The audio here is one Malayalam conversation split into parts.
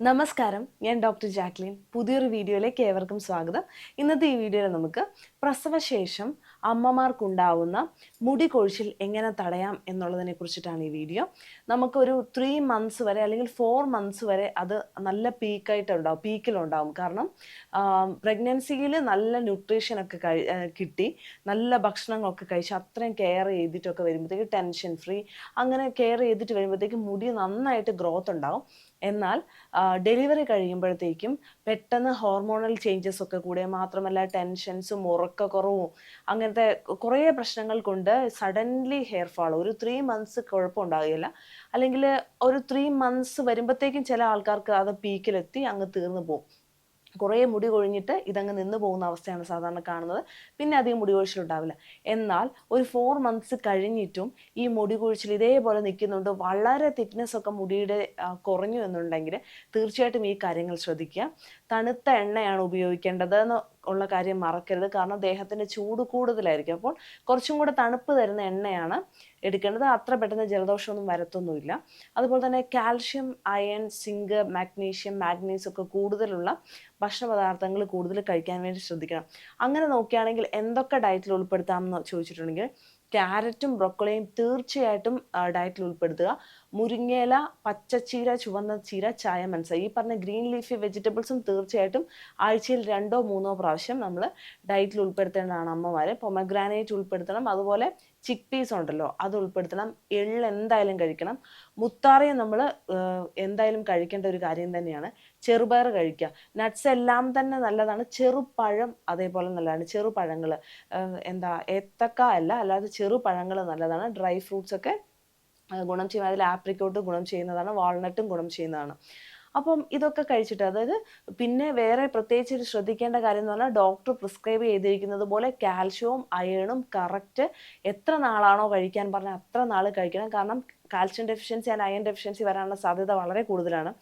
നമസ്കാരം ഞാൻ ഡോക്ടർ ജാക്ലിൻ. പുതിയൊരു വീഡിയോയിലേക്ക് ഏവർക്കും സ്വാഗതം. ഇന്നത്തെ ഈ വീഡിയോയിൽ നമുക്ക് പ്രസവശേഷം അമ്മമാർക്കുണ്ടാവുന്ന മുടി കൊഴിച്ചിൽ എങ്ങനെ തടയാം എന്നുള്ളതിനെ കുറിച്ചിട്ടാണ് ഈ വീഡിയോ. നമുക്കൊരു ത്രീ മന്ത്സ് വരെ അല്ലെങ്കിൽ ഫോർ മന്ത്സ് വരെ അത് നല്ല പീക്കായിട്ടുണ്ടാവും പീക്കിലുണ്ടാവും കാരണം പ്രഗ്നൻസിയിൽ നല്ല ന്യൂട്രീഷനൊക്കെ കഴി കിട്ടി നല്ല ഭക്ഷണങ്ങളൊക്കെ കഴിച്ച് അത്രയും കെയർ ചെയ്തിട്ടൊക്കെ വരുമ്പോഴത്തേക്ക് ടെൻഷൻ ഫ്രീ അങ്ങനെ കെയർ ചെയ്തിട്ട് വരുമ്പോഴത്തേക്ക് മുടി നന്നായിട്ട് ഗ്രോത്ത് ഉണ്ടാവും. എന്നാൽ ഡെലിവറി കഴിയുമ്പോഴത്തേക്കും പെട്ടെന്ന് ഹോർമോണൽ ചേഞ്ചസ് ഒക്കെ കൂടെ മാത്രമല്ല ടെൻഷൻസും ഉറക്കക്കുറവും അങ്ങനത്തെ കുറേ പ്രശ്നങ്ങൾ കൊണ്ട് സഡൻലി ഹെയർ ഫാൾ ഒരു ത്രീ മന്ത്സ് കുഴപ്പമുണ്ടാകില്ല അല്ലെങ്കിൽ ഒരു ത്രീ മന്ത്സ് വരുമ്പോഴത്തേക്കും ചില ആൾക്കാർക്ക് അത് പീക്കിലെത്തി അങ്ങ് തീർന്നു പോകും. കുറേ മുടി കൊഴിഞ്ഞിട്ട് ഇതങ്ങ് നിന്ന് പോകുന്ന അവസ്ഥയാണ് സാധാരണ കാണുന്നത്. പിന്നെ അധികം മുടി കൊഴിച്ചിലുണ്ടാവില്ല എന്നാൽ ഒരു ഫോർ മന്ത്സ് കഴിഞ്ഞിട്ടും ഈ മുടി കൊഴിച്ചിൽ ഇതേപോലെ നിൽക്കുന്നുണ്ട്. വളരെ തിക്നെസ് ഒക്കെ മുടിയുടെ കുറഞ്ഞു എന്നുണ്ടെങ്കിൽ തീർച്ചയായിട്ടും ഈ കാര്യങ്ങൾ ശ്രദ്ധിക്കുക. തണുത്ത എണ്ണയാണ് ഉപയോഗിക്കേണ്ടത് എന്ന് ഉള്ള കാര്യം മറക്കരുത്. കാരണം ദേഹത്തിന് ചൂട് കൂടുതലായിരിക്കും. അപ്പോൾ കുറച്ചും കൂടെ തണുപ്പ് തരുന്ന എണ്ണയാണ് എടുക്കേണ്ടത്. അത്ര പെട്ടെന്ന് ജലദോഷമൊന്നും വരത്തൊന്നുമില്ല. അതുപോലെ തന്നെ calcium iron zinc magnesium manganese ഒക്കെ കൂടുതലുള്ള ഭക്ഷണ പദാർത്ഥങ്ങൾ കൂടുതൽ കഴിക്കാൻ വേണ്ടി ശ്രദ്ധിക്കണം. അങ്ങനെ നോക്കുകയാണെങ്കിൽ എന്തൊക്കെ ഡയറ്റിൽ ഉൾപ്പെടുത്താമെന്ന് ചോദിച്ചിട്ടുണ്ടെങ്കിൽ ക്യാരറ്റും ബ്രൊക്കോളിയും തീർച്ചയായിട്ടും ഡയറ്റിൽ ഉൾപ്പെടുത്തുക. മുരിങ്ങയില പച്ചച്ചീര ചുവന്ന ചീര ചായ മനസ്സ ഈ പറഞ്ഞ ഗ്രീൻ ലീഫി വെജിറ്റബിൾസും തീർച്ചയായിട്ടും ആഴ്ചയിൽ രണ്ടോ മൂന്നോ പ്രാവശ്യം നമ്മൾ ഡയറ്റിൽ ഉൾപ്പെടുത്തേണ്ടതാണ് അമ്മമാർ പൊമഗ്രാനൈറ്റ് ഉൾപ്പെടുത്തണം. അതുപോലെ ചിക്ക് പീസ് ഉണ്ടല്ലോ അത് ഉൾപ്പെടുത്തണം. എള്ള് എന്തായാലും കഴിക്കണം. മുത്താറയും നമ്മൾ എന്തായാലും കഴിക്കേണ്ട ഒരു കാര്യം തന്നെയാണ്. ചെറുപയർ കഴിക്കുക നട്ട്സ് എല്ലാം തന്നെ നല്ലതാണ്. ചെറുപഴം അതേപോലെ നല്ലതാണ്. ചെറുപഴങ്ങൾ എന്താ ഏത്തക്ക അല്ല അല്ലാതെ ചെറുപഴങ്ങൾ നല്ലതാണ്. ഡ്രൈ ഫ്രൂട്ട്സ് ഒക്കെ ഗുണം ചെയ്യും അതിൽ ആപ്രിക്കോട്ട് ഗുണം ചെയ്യുന്നതാണ് വാൾനട്ടും ഗുണം ചെയ്യുന്നതാണ്. അപ്പം ഇതൊക്കെ കഴിച്ചിട്ട് അതായത് പിന്നെ വേറെ പ്രത്യേകിച്ച് ശ്രദ്ധിക്കേണ്ട കാര്യം എന്ന് പറഞ്ഞാൽ ഡോക്ടർ പ്രിസ്ക്രൈബ് ചെയ്തിരിക്കുന്നത് പോലെ കാൽഷ്യവും അയണും കറക്റ്റ് എത്ര നാളാണോ കഴിക്കാൻ പറഞ്ഞാൽ അത്ര നാൾ കഴിക്കണം. കാരണം calcium deficiency and iron deficiency വരാനുള്ള സാധ്യത വളരെ കൂടുതലാണ്.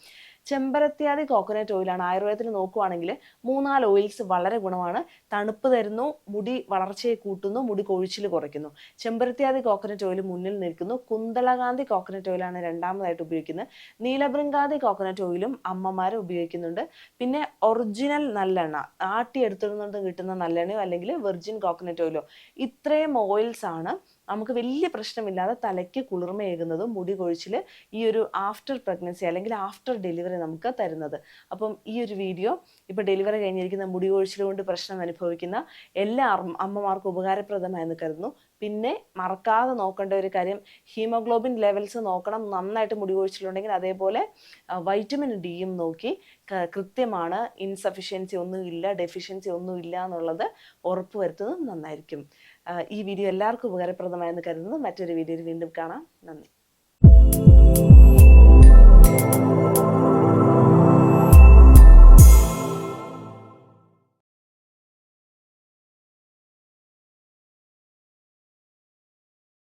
ചെമ്പരത്തിയാതി കോക്കനട്ട് ഓയിലാണ് ആയുർവേദത്തിൽ നോക്കുവാണെങ്കിൽ മൂന്നാൽ ഓയിൽസ് വളരെ ഗുണമാണ്. തണുപ്പ് തരുന്നു മുടി വളർച്ചയെ കൂട്ടുന്നു മുടി കൊഴിച്ചിൽ കുറയ്ക്കുന്നു. ചെമ്പരത്തിയാതി കോക്കനട്ട് ഓയിൽ മുന്നിൽ നിൽക്കുന്നു. കുന്തളകാന്തി കോക്കനട്ട് ഓയിലാണ് രണ്ടാമതായിട്ട് ഉപയോഗിക്കുന്നത്. നീലബൃങ്കാതി കോക്കനട്ട് ഓയിലും അമ്മമാർ ഉപയോഗിക്കുന്നുണ്ട്. പിന്നെ ഒറിജിനൽ നല്ലെണ്ണ ആട്ടി എടുത്തിടുന്നുണ്ട് കിട്ടുന്ന നല്ലെണ്ണയോ അല്ലെങ്കിൽ വെർജിൻ കോക്കനട്ട് ഓയിലോ ഇത്രയും ഓയിൽസ് ആണ്. നമുക്ക് വലിയ പ്രശ്നമില്ലാതെ തലയ്ക്ക് കുളിർമയേകുന്നതും മുടി കൊഴിച്ചിൽ ഈ ഒരു ആഫ്റ്റർ പ്രഗ്നൻസി അല്ലെങ്കിൽ ആഫ്റ്റർ ഡെലിവറി നമുക്ക് തരുന്നത്. അപ്പം ഈ ഒരു വീഡിയോ ഇപ്പോൾ ഡെലിവറി കഴിഞ്ഞിരിക്കുന്ന മുടി കൊഴിച്ചിൽ കൊണ്ട് പ്രശ്നം അനുഭവിക്കുന്ന എല്ലാ അമ്മമാർക്കും ഉപകാരപ്രദമായെന്ന് കരുതുന്നു. പിന്നെ മറക്കാതെ നോക്കേണ്ട ഒരു കാര്യം ഹീമോഗ്ലോബിൻ ലെവൽസ് നോക്കണം. നന്നായിട്ട് മുടി കൊഴിച്ചിലുണ്ടെങ്കിൽ അതേപോലെ വൈറ്റമിൻ ഡിയും നോക്കി കൃത്യമാണ്. ഇൻസഫിഷ്യൻസി ഒന്നും ഇല്ല ഡെഫിഷ്യൻസി ഒന്നും ഇല്ല എന്നുള്ളത് ഉറപ്പുവരുത്തുന്നത് നന്നായിരിക്കും. ഈ വീഡിയോ എല്ലാവർക്കും ഉപകാരപ്രദമായെന്ന് കരുതുന്നു. മറ്റൊരു വീഡിയോയിൽ വീണ്ടും കാണാം. നന്ദി.